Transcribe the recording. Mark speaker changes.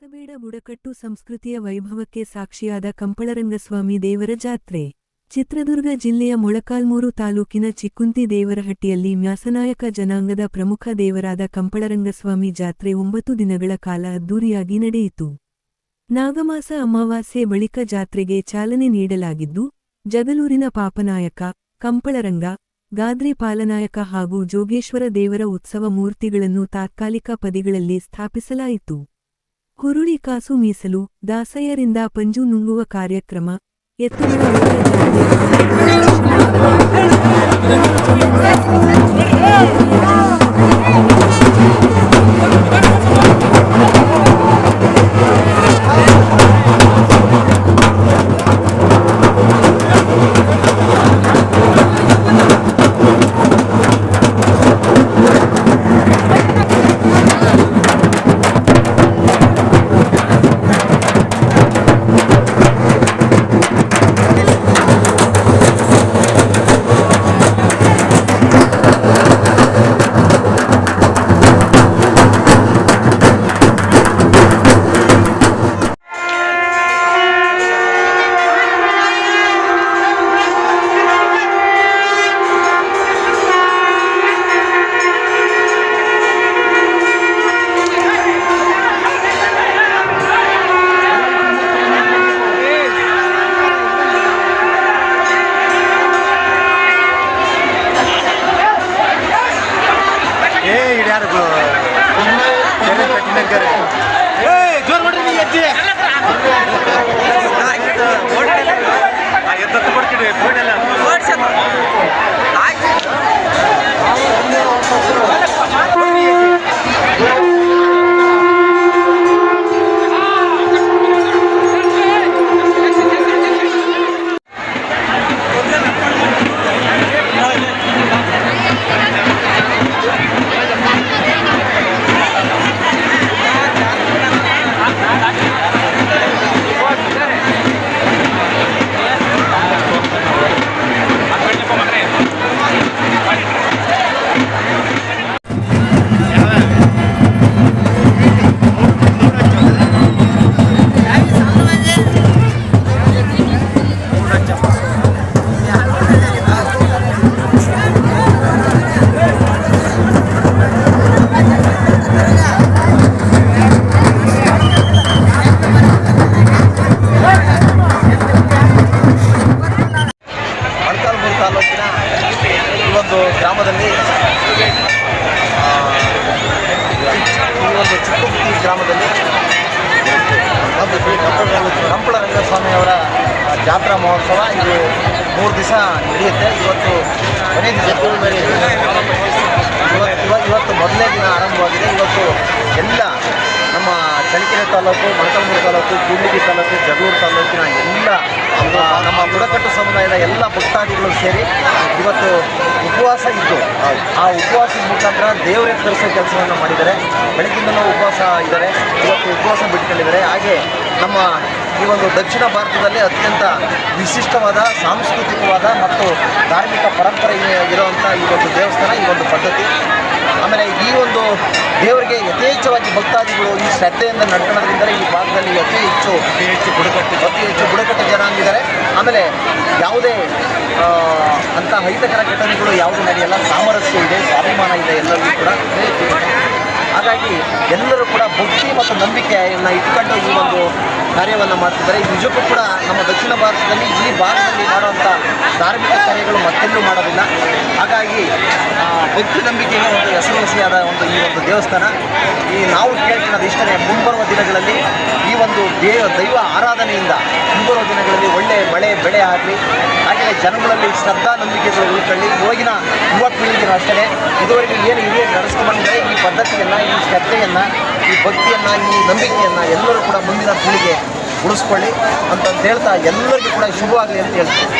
Speaker 1: ಕನ್ನಡ ಬುಡಕಟ್ಟು ಸಂಸ್ಕೃತಿಯ ವೈಭವಕ್ಕೆ ಸಾಕ್ಷಿಯಾದ ಕಂಪಳರಂಗಸ್ವಾಮಿ ದೇವರ ಜಾತ್ರೆ. ಚಿತ್ರದುರ್ಗ ಜಿಲ್ಲೆಯ ಮೊಳಕಾಲ್ಮೂರು ತಾಲೂಕಿನ ಚಿಕ್ಕುಂತಿ ದೇವರಹಟ್ಟಿಯಲ್ಲಿ ಮ್ಯಾಸನಾಯಕ ಜನಾಂಗದ ಪ್ರಮುಖ ದೇವರಾದ ಕಂಪಳರಂಗಸ್ವಾಮಿ ಜಾತ್ರೆ ಒಂಬತ್ತು ದಿನಗಳ ಕಾಲ ಅದ್ದೂರಿಯಾಗಿ ನಡೆಯಿತು. ನಾಗಮಾಸ ಅಮಾವಾಸ್ಯೆ ಬಳಿಕ ಜಾತ್ರೆಗೆ ಚಾಲನೆ ನೀಡಲಾಗಿದ್ದು ಜಗಲೂರಿನ ಪಾಪನಾಯಕ, ಕಂಪಳರಂಗ, ಗಾದ್ರಿ ಪಾಲನಾಯಕ ಹಾಗೂ ಜೋಗೇಶ್ವರ ದೇವರ ಉತ್ಸವ ಮೂರ್ತಿಗಳನ್ನು ತಾತ್ಕಾಲಿಕ ಪದಿಗಳಲ್ಲಿ ಸ್ಥಾಪಿಸಲಾಯಿತು. ಹುರುಳಿ ಕಾಸು ಮೀಸಲು ದಾಸಯ್ಯರಿಂದ ಪಂಜು ನುಂಗುವ ಕಾರ್ಯಕ್ರಮ ಎತ್ತುಗಳ
Speaker 2: ஜோர் மட்டும் நீ எட்டு ಗ್ರಾಮದಲ್ಲಿ ಈ ಒಂದು ಚಿಕ್ಕ ಗ್ರಾಮದಲ್ಲಿ ಜಾತ್ರಾ ಮಹೋತ್ಸವ ಇದು ಮೂರು ದಿವಸ ನಡೆಯುತ್ತೆ. ಇವತ್ತು ಕೊನೆಯ ದಿವಸ ಇವತ್ತು ಇವ- ಇವತ್ತು ಮೊದಲನೇ ದಿನ ಆರಂಭವಾಗಿದೆ. ಇವತ್ತು ಎಲ್ಲ ನಮ್ಮ ಚಳ್ಳಕೆರೆ ತಾಲೂಕು ಮೊಳಕಾಲ್ಮೂರು ತಾಲೂಕು, ಕೂಡ್ಲಿಗಿ ತಾಲೂಕು, ಜಗಳೂರು ತಾಲೂಕಿನ ಎಲ್ಲ ನಮ್ಮ ಬುಡಕಟ್ಟು ಸಮುದಾಯದ ಎಲ್ಲ ಭಕ್ತಾದಿಗಳು ಸೇರಿ ಇವತ್ತು ಉಪವಾಸ ಇದ್ದು, ಆ ಉಪವಾಸದ ಮುಖಾಂತರ ದೇವರೇ ತರಿಸೋ ಕೆಲಸವನ್ನು ಮಾಡಿದ್ದಾರೆ. ಬೆಳಗ್ಗಿಂದಲೂ ಉಪವಾಸ ಇದ್ದಾರೆ. ಇವತ್ತು ಉಪವಾಸ ಬಿಟ್ಕೊಂಡಿದ್ದಾರೆ ಹಾಗೆ ನಮ್ಮ ಈ ಒಂದು ದಕ್ಷಿಣ ಭಾರತದಲ್ಲಿ ಅತ್ಯಂತ ವಿಶಿಷ್ಟವಾದ, ಸಾಂಸ್ಕೃತಿಕವಾದ ಮತ್ತು ಧಾರ್ಮಿಕ ಪರಂಪರೆ ಇರುವಂಥ ಈ ಒಂದು ದೇವಸ್ಥಾನ, ಈ ಒಂದು ಪದ್ಧತಿ. ಆಮೇಲೆ ಈ ಒಂದು ದೇವರಿಗೆ ಯಥೇಚ್ಛವಾಗಿ ಭಕ್ತಾದಿಗಳು ಈ ಶ್ರದ್ಧೆಯಿಂದ ನಡ್ಕೊಳ್ಳೋದ್ರಿಂದ ಈ ಭಾಗದಲ್ಲಿ ಅತಿ ಹೆಚ್ಚು ಅತಿ ಹೆಚ್ಚು ಬುಡಕಟ್ಟು, ಅತಿ ಹೆಚ್ಚು ಬುಡಕಟ್ಟು ಜನಾಂಗಿದ್ದಾರೆ ಆಮೇಲೆ ಯಾವುದೇ ಅಂತ ಅಹಿತಕರ ಘಟನೆಗಳು ಯಾವುದು ನಡೆಯಲ್ಲ, ಸಾಮರಸ್ಯ ಇದೆ, ಸ್ವಾಭಿಮಾನ ಇದೆ ಎಲ್ಲರಿಗೂ ಕೂಡ. ಹಾಗಾಗಿ ಎಲ್ಲರೂ ಕೂಡ ಭಕ್ತಿ ಮತ್ತು ನಂಬಿಕೆಯನ್ನು ಇಟ್ಕೊಂಡು ಈ ಒಂದು ಕಾರ್ಯವನ್ನು ಮಾಡ್ತಿದ್ದಾರೆ. ನಿಜಕ್ಕೂ ಕೂಡ ನಮ್ಮ ದಕ್ಷಿಣ ಭಾರತದಲ್ಲಿ ಈ ಭಾರತದಲ್ಲಿ ಮಾಡುವಂಥ ಧಾರ್ಮಿಕ ಕಾರ್ಯಗಳು ಮತ್ತೆಲ್ಲೂ ಮಾಡೋದಿಲ್ಲ. ಹಾಗಾಗಿ ಭಕ್ತಿ ನಂಬಿಕೆಗೆ ಒಂದು ಹೆಸರುವಾಸಿಯಾದ ಒಂದು ಈ ಒಂದು ದೇವಸ್ಥಾನ, ಈ ನಾವು ಕೇಳ್ತಿರೋದು ಇಷ್ಟನೇ ಮುಂಬರುವ ದಿನಗಳಲ್ಲಿ ಈ ಒಂದು ದೇವ, ದೈವ ಆರಾಧನೆಯಿಂದ ಮುಂಬರುವ ದಿನಗಳಲ್ಲಿ ಒಳ್ಳೆಯ ಮಳೆ, ಬೆಳೆ ಆಗಲಿ, ಹಾಗೆಯೇ ಜನಗಳಲ್ಲಿ ಶ್ರದ್ಧಾ ನಂಬಿಕೆಗಳು ಉಳ್ಕೊಳ್ಳಿ. ಇವಾಗಿನ ಯುವ ಅಷ್ಟೇ. ಇದುವರೆಗೆ ಏನು ಹಿರಿಯರು ನಡೆಸ್ಕೊಂಡ್ರೆ ಈ ಪದ್ಧತಿಯನ್ನು, ಈ ಶ್ರದ್ಧೆಯನ್ನು ಈ ಭಕ್ತಿಯನ್ನು, ಈ ನಂಬಿಕೆಯನ್ನು ಎಲ್ಲರೂ ಕೂಡ ಮುಂದಿನ ಪೀಳಿಗೆ ಉಳಿಸ್ಕೊಳ್ಳಿ ಅಂತ ಹೇಳ್ತಾ ಎಲ್ಲರಿಗೂ ಕೂಡ ಶುಭವಾಗಲಿ ಅಂತ ಹೇಳ್ತೀನಿ.